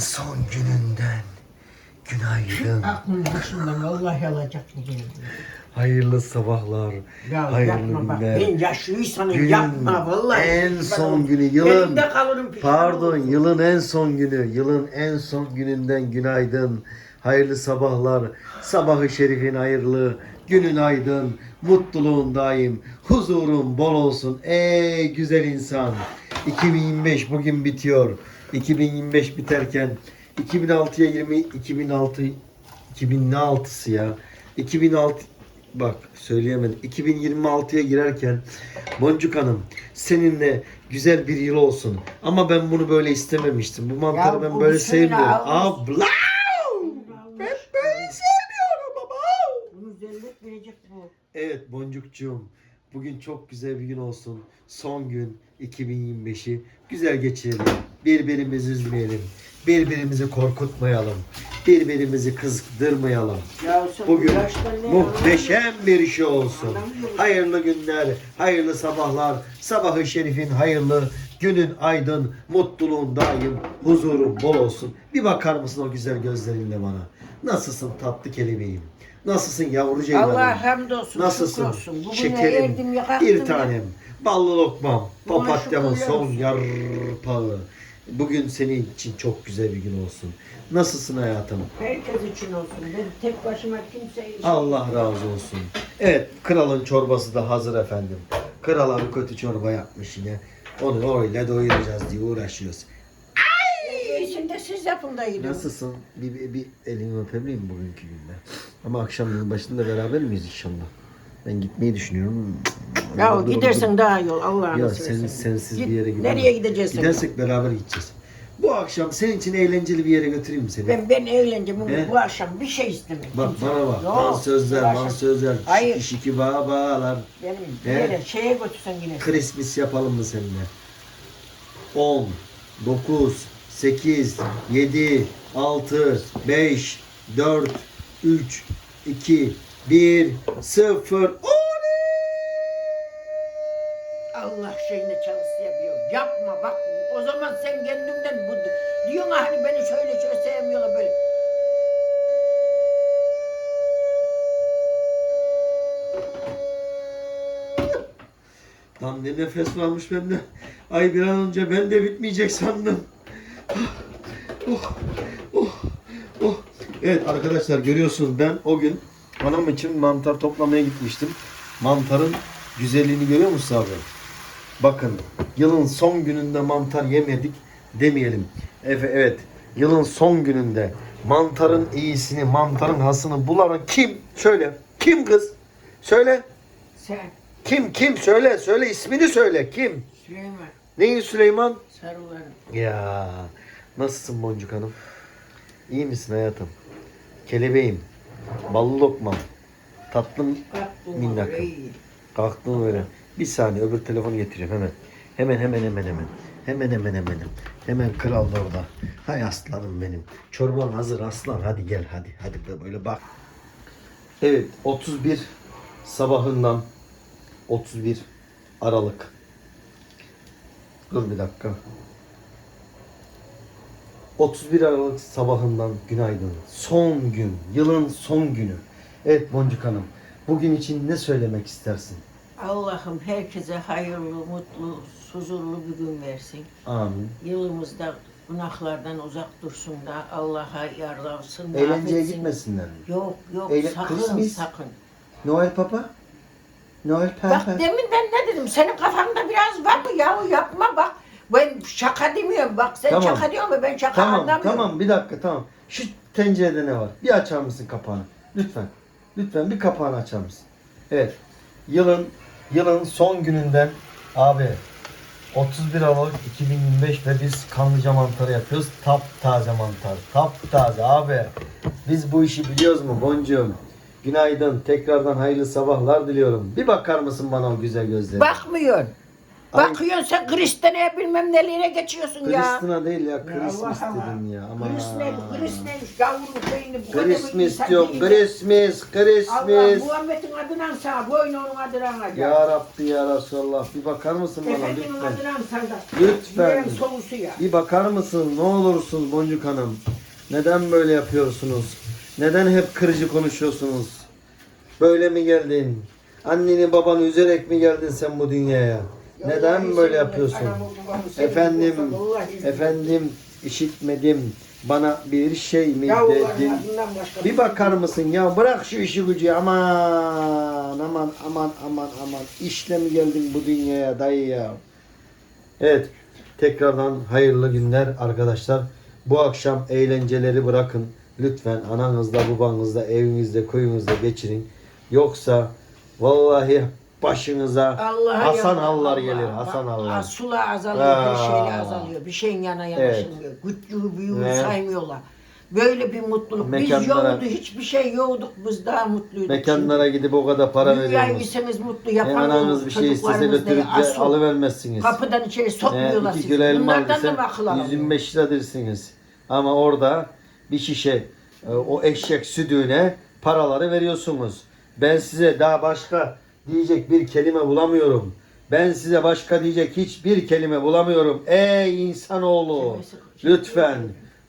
son gününden günaydın. Aklım başımdan vallahi alacak geldi. Hayırlı sabahlar. Ya hayırlı yapma bak. günler. Ben yaşlıysanım Günün yapma vallahi. en son günü, yılın- Elimde kalırım pişman Pardon olurum. yılın en son günü. Yılın en son gününden günaydın. Hayırlı sabahlar. Sabahı şerifin hayırlı. Günün aydın. Mutluluğun daim. Huzurun bol olsun. Ey güzel insan. 2025 bugün bitiyor. 2025 biterken 2006'ya 20 2006 2006'sı ya. 2006 bak söyleyemedim. 2026'ya girerken Boncuk Hanım seninle güzel bir yıl olsun. Ama ben bunu böyle istememiştim. Bu mantarı Ya ben bu böyle şöyle sevmiyorum. almış. Abla! Ben böyle sevmiyorum baba. Bunu zellet verecek bu. Evet Boncukcuğum. Bugün çok güzel bir gün olsun. Son gün 2025'i güzel geçirelim. Birbirimizi üzmeyelim. Birbirimizi korkutmayalım. Birbirimizi kızdırmayalım. Bugün muhteşem bir şey olsun. Hayırlı günler, hayırlı sabahlar, sabahı şerifin hayırlı, günün aydın, mutluluğun daim, huzurun bol olsun. Bir bakar mısın o güzel gözlerinle bana? Nasılsın tatlı kelebeğim? Nasılsın yavru ceylanım? Allah hamdolsun. Nasılsın? olsun. Bugüne Şekerim, erdim, bir ya. tanem, ballı lokmam, papatyamın son yarpağı. Bugün senin için çok güzel bir gün olsun. Nasılsın hayatım? Herkes için olsun. Ben tek başıma kimseyi... Allah razı olsun. Evet, kralın çorbası da hazır efendim. Kral abi kötü çorba yapmış yine. Onu öyle doyuracağız diye uğraşıyoruz. İyisini de siz yapın da yiyin. Nasılsın? Bir, bir, bir elini öpebilir miyim bugünkü günde? Ama akşam başında beraber miyiz inşallah? Ben gitmeyi düşünüyorum. Ya dur, gidersen dur. daha iyi ol Allah'ını Ya sen, sensiz Git, bir yere gidelim. Nereye gideceğiz sen? Gidersek beraber gideceğiz. Bu akşam senin için eğlenceli bir yere götüreyim mi seni? Ben ben eğleneceğim He? bu akşam bir şey istemem. Bak Kimse- bana bak. Yok, Dans sözler, bu akşam sözler. Hayır. Şiki şiki babalar. Benim He? yere şeye götürsen yine. Christmas yapalım mı seninle? 10, 9, 8, 7, 6, 5, 4, 3, 2, 1, 0. Allah şeyine çalışsı yapıyor. Yapma bak o zaman sen kendinden bu diyorsun hani beni şöyle şöyle sevmiyorlar böyle. Lan ne nefes varmış bende. Ay bir an önce ben de bitmeyecek sandım. Oh, oh. Evet arkadaşlar görüyorsunuz ben o gün hanım için mantar toplamaya gitmiştim. Mantarın güzelliğini görüyor musunuz abi? Bakın yılın son gününde mantar yemedik demeyelim. Efe evet yılın son gününde mantarın iyisini mantarın hasını bulan kim? Söyle. Kim kız? Söyle. Sen Kim kim söyle söyle ismini söyle kim? Süleyman Neyin Süleyman? sarılarım. Ya nasılsın Boncuk Hanım? İyi misin hayatım? Kelebeğim, ballı lokmam, tatlım Kalktın minnakım. Kalktım öyle. Bir saniye öbür telefonu getireyim hemen. Hemen hemen hemen hemen. Hemen hemen hemen. Hemen kral da orada. Hay aslanım benim. Çorban hazır aslan. Hadi gel hadi. Hadi böyle bak. Evet 31 sabahından 31 Aralık. Dur bir dakika. 31 Aralık sabahından günaydın. Son gün, yılın son günü. Evet Boncuk Hanım, bugün için ne söylemek istersin? Allah'ım herkese hayırlı, mutlu, huzurlu bir gün versin. Amin. Yılımızda günahlardan uzak dursun da Allah'a yardımsın. Eğlenceye affetsin. gitmesinler mi? Yok yok Eğlen- sakın Christmas. sakın. Noel Papa? Noel Bak Papa? demin ben ne dedim? Senin kafanda biraz var mı ya? Yapma bak. Şaka demiyorum. Bak sen Tamam. şaka diyorsun ama ben şaka Tamam, anlamıyorum. tamam bir dakika tamam. Şu tencerede ne var? Bir açar mısın kapağını? Lütfen. Lütfen bir kapağını açar mısın? Evet. Yılın yılın son gününden abi 31 Aralık 2025 ve biz kanlıca mantarı yapıyoruz. Tap taze mantar. Tap taze abi. Biz bu işi biliyoruz mu boncuğum? Günaydın. Tekrardan hayırlı sabahlar diliyorum. Bir bakar mısın bana o güzel gözlerine? Bakmıyorsun. Bakıyorsun sen Kristen'e bilmem nelere geçiyorsun ya. Kristina değil ya. Christmas Allah Allah. dedim ya. Ama. Chris ne? Chris neymiş? Yavrum şeyini bu kadar Christmas insan diyorum. değil Christmas, Allah Christmas. Muhammed'in adına sağ, boyun onun adına sağ. Ya Rabbi ya Resulallah. Bir bakar mısın bana Efendinin lütfen? adına sağ. Lütfen. Yerin solusu ya. Bir bakar mısın? Ne olursun Boncuk Hanım? Neden böyle yapıyorsunuz? Neden hep kırıcı konuşuyorsunuz? Böyle mi geldin? Anneni babanı üzerek mi geldin sen bu dünyaya? Neden böyle yapıyorsun? Efendim, efendim işitmedim. Bana bir şey mi dedin? Bir bakar mısın ya bırak şu işi gücü aman aman aman aman aman işle mi geldin bu dünyaya dayı ya? Evet tekrardan hayırlı günler arkadaşlar. Bu akşam eğlenceleri bırakın. Lütfen ananızla babanızla evinizde köyünüzde geçirin. Yoksa vallahi başınıza Allah'a Hasan Allah. gelir. Hasan Bak, Hallar. Sular azalıyor, her şeyle Aa. azalıyor. Bir şeyin yana Evet. yanaşılmıyor. Küçüğü büyüğü Evet. saymıyorlar. Böyle bir mutluluk. Biz Mekanlara- yoktu, hiçbir şey yoktuk. Biz daha mutluyduk. mekanlara gidip o kadar para Dünyayı veriyorsunuz. bilseniz mutlu E, yapan ananız bir şey istese götürüp de alıvermezsiniz. Kapıdan içeri E, sokmuyorlar iki sizi. kilo elma Bunlardan da aldıysa mı akıl alamıyor? 125 lira dersiniz. Ama orada bir şişe e, o eşek sütüne paraları veriyorsunuz. Ben size daha başka diyecek bir kelime bulamıyorum. Ben size başka diyecek hiçbir kelime bulamıyorum. Ey insanoğlu lütfen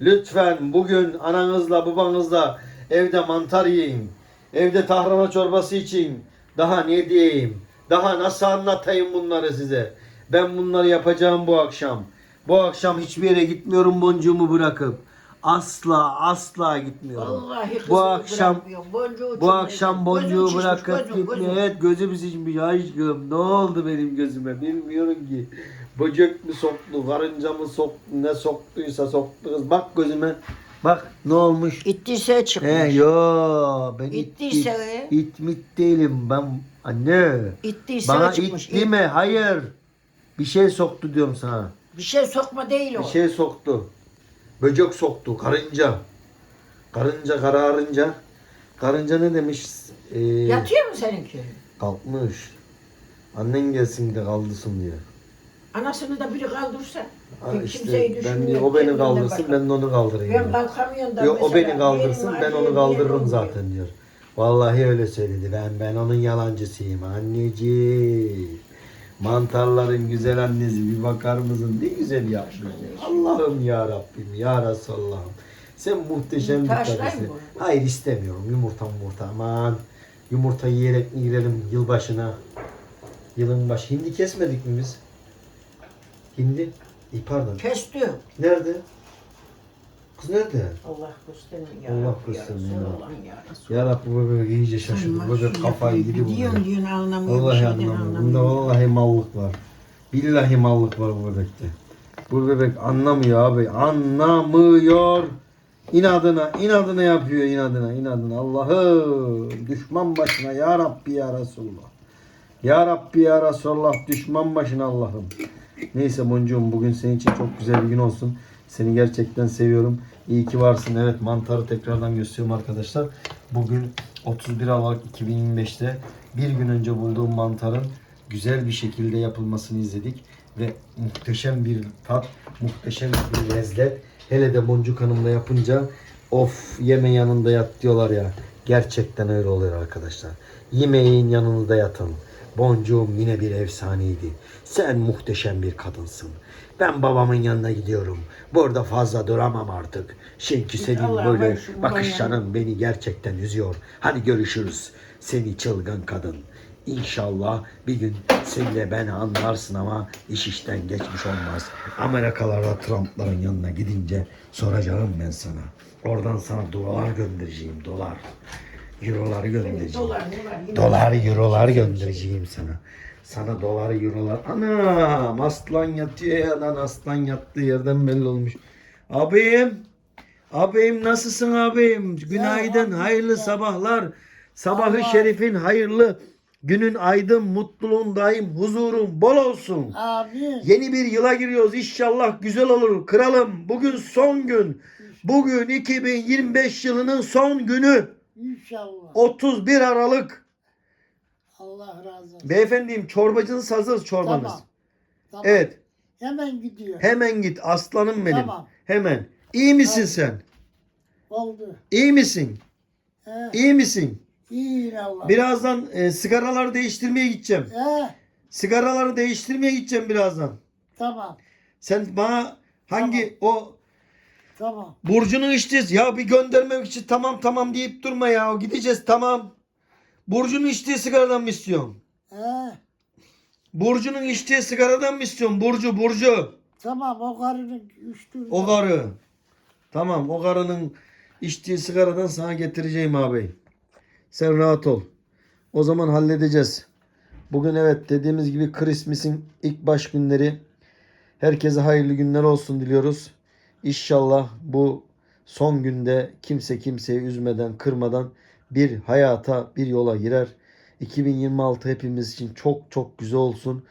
lütfen bugün ananızla babanızla evde mantar yiyin. Evde tahrana çorbası için. Daha ne diyeyim? Daha nasıl anlatayım bunları size? Ben bunları yapacağım bu akşam. Bu akşam hiçbir yere gitmiyorum boncuğumu bırakıp. Asla asla gitmiyorum. Vallahi bu akşam bırakmıyorum. Boncuğu bu akşam boncuğu bırakıp gitmiyor. Evet gözüm şişmiş aşkım. Ne oldu benim gözüme bilmiyorum ki. Böcek mi soktu, karınca mı soktu, ne soktuysa soktu kız. Bak gözüme. Bak ne olmuş. İttiyse çıkmış. He yo ben it, it, İttiyse- it mit değilim ben anne. İttiyse Bana çıkmış. it deme hayır. Bir şey soktu diyorum sana. Bir şey sokma değil o. Bir şey soktu. Böcek soktu. Karınca. Karınca kararınca. Karınca ne demiş? Ee, Yatıyor mu seninki? kalkmış. Annen gelsin de kaldırsın diyor. Anasını da biri kaldırsa. Ha, Kimseyi işte ben düşünmüyor, o beni kaldırsın ben de onu kaldırayım. Ben diyor. kalkamıyorum da Yok o mesela beni kaldırsın yerim ben onu kaldırırım yerim zaten diyor. Vallahi öyle söyledi. Ben ben onun yalancısıyım anneciğim. Mantarların güzel annesi bir bakar mısın? Ne güzel yapmış. Allah'ım ya Rabbim ya Resulallah'ım. Sen muhteşem bir mı? Hayır istemiyorum yumurta yumurta aman. Yumurta yiyerek mi girelim yılbaşına? Yılın başı. Hindi kesmedik mi biz? Hindi? İyi pardon. Kesti. Nerede? Kız nerede? Allah göstermiyor ya. Allah Rabbi, ya ya Rabbi bu bebek iyice şaşırdı. Bu bebek kafayı yedi bu Diyorsun diyorsun anlamıyor. Vallahi anlamıyor. Bunda vallahi mallık var. Billahi mallık var bu bebekte. Bu bebek anlamıyor abi. Anlamıyor. İnadına, inadına yapıyor inadına, inadına. Allah'ım düşman başına ya Rabbi ya Resulullah. Ya Rabbi ya Resulullah düşman başına Allah'ım. Neyse boncuğum bugün senin için çok güzel bir gün olsun. Seni gerçekten seviyorum. İyi ki varsın. Evet mantarı tekrardan gösteriyorum arkadaşlar. Bugün 31 Aralık 2025'te bir gün önce bulduğum mantarın güzel bir şekilde yapılmasını izledik. Ve muhteşem bir tat, muhteşem bir lezzet. Hele de Boncuk Hanım'la yapınca of yeme yanında yat diyorlar ya. Gerçekten öyle oluyor arkadaşlar. Yemeğin yanında yatın. Boncuğum yine bir efsaneydi. Sen muhteşem bir kadınsın. Ben babamın yanına gidiyorum. Burada fazla duramam artık. Çünkü senin böyle bakışların beni gerçekten üzüyor. Hadi görüşürüz. Seni çılgın kadın. İnşallah bir gün sen de beni anlarsın ama iş işten geçmiş olmaz. Amerikalarda Trump'ların yanına gidince soracağım ben sana. Oradan sana dolar göndereceğim dolar. Euroları göndereceğim. Dolar, dolar, yine- Dolar, eurolar göndereceğim sana. Sana dolar, eurolar. Anam aslan yatıyor ya lan aslan yattığı yerden belli olmuş. Abim, abim nasılsın abim? Günaydın, hayırlı sabahlar. Sabahı Allah. şerifin hayırlı. Günün aydın, mutluluğun daim, huzurun bol olsun. Abi. Yeni bir yıla giriyoruz. İnşallah güzel olur. Kralım bugün son gün. Bugün 2025 yılının son günü. İnşallah. 31 Aralık. Allah razı olsun. Beyefendiyim çorbacınız hazır çorbanız. Tamam. Tamam. Evet. Hemen gidiyor. Hemen git aslanım benim. Tamam. Hemen. İyi misin Hadi. sen? Oldu. İyi misin? He, İyi misin? iyi yine Allah. Birazdan e, sigaraları değiştirmeye gideceğim. He, Sigaraları değiştirmeye gideceğim birazdan. tamam. Sen bana hangi o Tamam. Burcu'nun içtiği ya bir göndermek için tamam tamam deyip durma ya. Gideceğiz tamam. Burcu'nun içtiği sigaradan mı istiyorsun? He, Burcu'nun içtiği sigaradan mı istiyorsun? Burcu Burcu. tamam o karının üçtü. O karı. Tamam o karının içtiği sigaradan sana getireceğim abi. Sen rahat ol. O zaman halledeceğiz. Bugün evet dediğimiz gibi Christmas'in ilk baş günleri. Herkese hayırlı günler olsun diliyoruz. İnşallah bu son günde kimse kimseyi üzmeden, kırmadan bir hayata, bir yola girer. 2026 hepimiz için çok çok güzel olsun.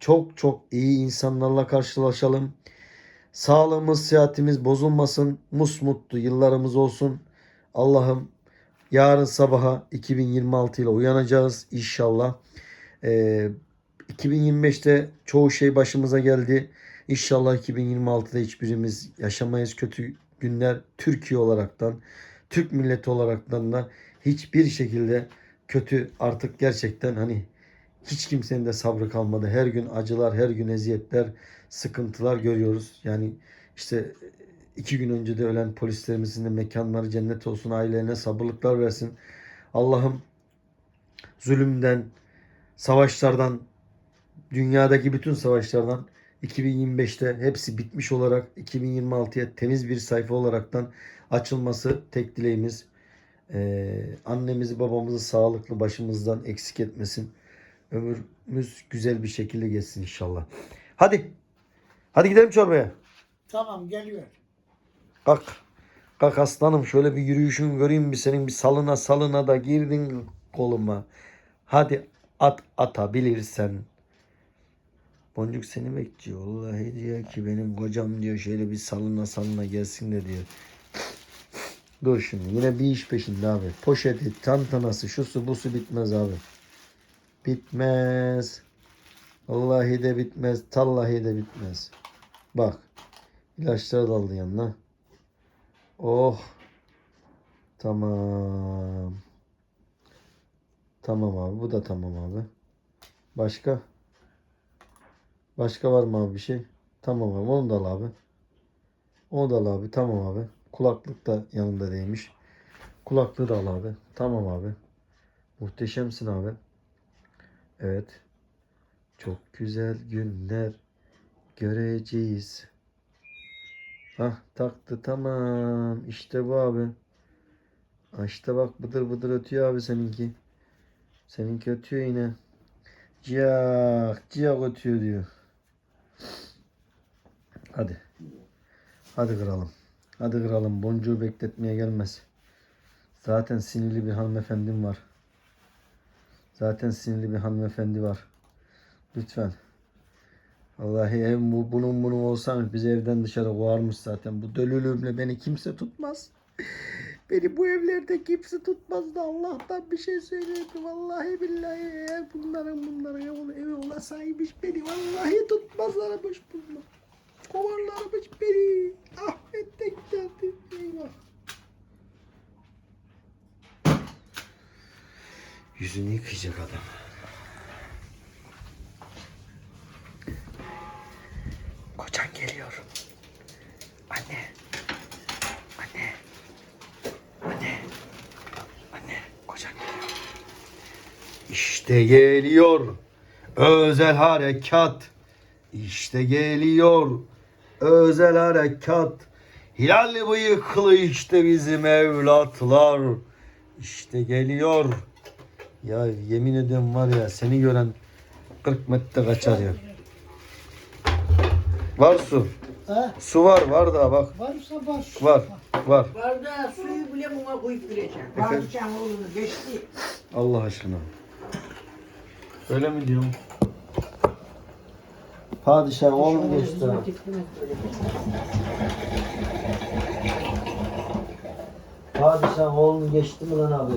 Çok çok iyi insanlarla karşılaşalım. Sağlığımız, sıhhatimiz bozulmasın. Musmutlu yıllarımız olsun. Allah'ım yarın sabaha 2026 ile uyanacağız inşallah. Ee, 2025'te çoğu şey başımıza geldi. İnşallah 2026'da hiçbirimiz yaşamayız kötü günler. Türkiye olaraktan, Türk milleti olaraktan da hiçbir şekilde kötü artık gerçekten hani hiç kimsenin de sabrı kalmadı. Her gün acılar, her gün eziyetler, sıkıntılar görüyoruz. Yani işte iki gün önce de ölen polislerimizin de mekanları cennet olsun, ailelerine sabırlıklar versin. Allah'ım zulümden, savaşlardan, dünyadaki bütün savaşlardan 2025'te hepsi bitmiş olarak 2026'ya temiz bir sayfa olaraktan açılması tek dileğimiz. Ee, annemizi babamızı sağlıklı başımızdan eksik etmesin. Ömrümüz güzel bir şekilde geçsin inşallah. Hadi. Hadi gidelim çorbaya. Tamam geliyor. Kalk. Kalk aslanım şöyle bir yürüyüşünü göreyim bir senin bir salına salına da girdin koluma. Hadi at atabilirsen. Boncuk seni bekliyor. Vallahi diyor ki benim kocam diyor şöyle bir salına salına gelsin de diyor. Dur şimdi yine bir iş peşinde abi. Poşeti, tantanası, şu su bu su bitmez abi. Bitmez. Vallahi de bitmez. Tallahi de bitmez. Bak. İlaçlar da aldı yanına. Oh. Tamam. Tamam abi. Bu da tamam abi. Başka? Başka var mı abi bir şey? Tamam abi. Onu da al abi. Onu da al abi. Tamam abi. Kulaklık da yanında değilmiş. Kulaklığı da al abi. Tamam abi. Muhteşemsin abi. Evet. Çok güzel günler göreceğiz. Hah taktı tamam. İşte bu abi. Ha, İşte bak bıdır bıdır ötüyor abi seninki. Seninki ötüyor yine. Ciyak ciyak ötüyor diyor. Hadi. Hadi kıralım. Hadi kıralım. Boncuğu bekletmeye gelmez. Zaten sinirli bir hanımefendim var. Zaten sinirli bir hanımefendi var. Lütfen. Vallahi ev bu, bunun bunun olsam bizi evden dışarı kovarmış zaten. Bu dölülüğümle beni kimse tutmaz. Beni bu evlerde kimse tutmaz da Allah'tan bir şey söyleyeyim. Vallahi billahi eğer bunların bunların evi olasaymış beni vallahi tutmazlarmış bunlar. Kovarlarmış beni. Ahmet de giderdi. Eyvah. Yüzünü yıkayacak adam. Kocan geliyor. Anne. Anne. Anne. Anne. Kocan geliyor. İşte geliyor. Özel harekat. İşte geliyor. Özel harekat. Hilal bıyıklı işte bizim evlatlar. İşte geliyor. Ya yemin ediyorum var ya seni gören 40 metre kaçar ya. Var su. He? Su var var da bak. Varsa var. Var. Var. Bardağa suyu bile buna koyup vereceğim. Efendim? Oğlunu geçti. Allah aşkına. Öyle mi diyorum? Padişah oğlum geçti. Padişah oğlum geçti mi lan abi?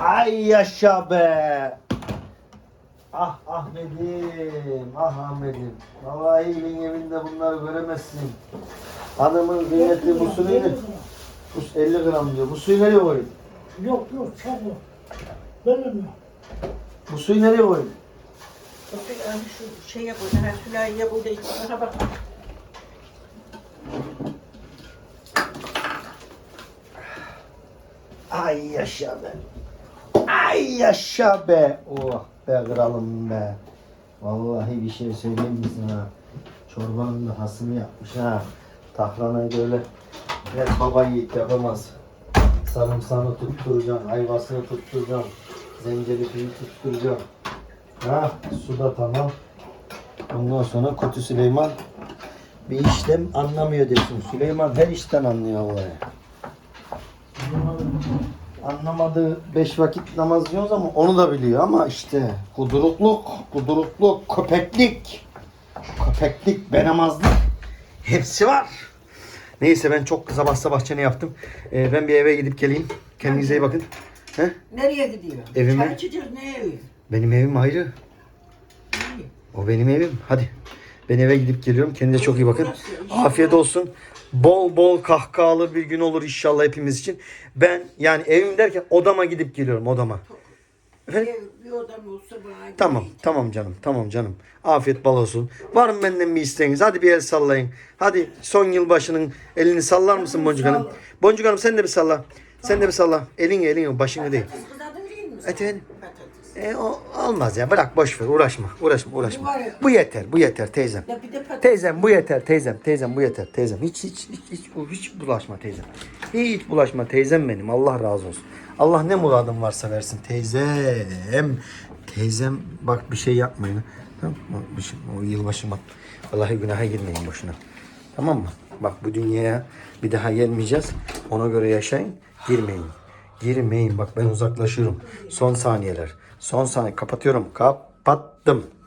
Ay yaşa be. Ah Ahmet'im, ah Ahmet'im. Vallahi evin evinde bunları göremezsin. Hanımın kıymeti bu suyu ne? Bu 50 gram diyor. Bu suyu nereye koyun? Yok yok çabuk. Böyle mi? Bu suyu nereye koyun? Yani şu şeye koy, ha Sülahi'ye koy da içine bak. Ay yaşa be. Ay yaşa be. Oh be kralım be. Vallahi bir şey söyleyeyim mi sana? Çorbanın da hasını yapmış ha. Tahranayı da öyle. Evet baba yiğit yapamaz. Sarımsağını tutturacaksın, ayvasını tutturacaksın. Zencefilini tutturacaksın. Ha, su da tamam. Ondan sonra Kötü Süleyman bir işlem anlamıyor diyorsun. Süleyman her işten anlıyor vallahi. Anlamadığı beş vakit namaz diyoruz ama onu da biliyor ama işte kudurukluk, kudurukluk, köpeklik, köpeklik, benamazlık hepsi var. Neyse ben çok sabah sabah ne yaptım. Ee, ben bir eve gidip geleyim. Kendinize iyi bakın. He? Nereye gidiyor? Evime. Çay içeceğiz ne evi? Benim evim ayrı. O benim evim. Hadi. Ben eve gidip geliyorum. Kendinize çok iyi bakın. Afiyet olsun. Bol bol kahkahalı bir gün olur inşallah hepimiz için. Ben yani evim derken odama gidip geliyorum odama. Efendim? Bir, bir odam olsa bana Tamam, tamam canım, tamam canım. Afiyet bal olsun. Var mı benden bir isteğiniz? Hadi bir el sallayın. Hadi son yılbaşının elini sallar mısın Boncuk Hanım? Boncuk Hanım sen de bir salla. Sen de bir salla. Elin elin başını değil. Değil mi? Patates. E, o, olmaz ya bırak boş ver uğraşma uğraşma uğraşma. Bu Bu yeter bu yeter teyzem. Ya bir de. Teyzem bu yeter teyzem teyzem bu yeter teyzem hiç hiç hiç hiç, hiç bulaşma teyzem. Hiç bulaşma teyzem benim Allah razı olsun. Allah ne muradın varsa versin teyzem. Teyzem bak bir şey yapmayın. Tamam mı? Bir şey, o yılbaşı bak. Vallahi günaha girmeyin boşuna. Tamam mı? Bak bu dünyaya bir daha gelmeyeceğiz. Ona göre yaşayın. Girmeyin. Girmeyin. Bak ben uzaklaşıyorum. Son saniyeler. Son saniye. Kapatıyorum. Kapattım.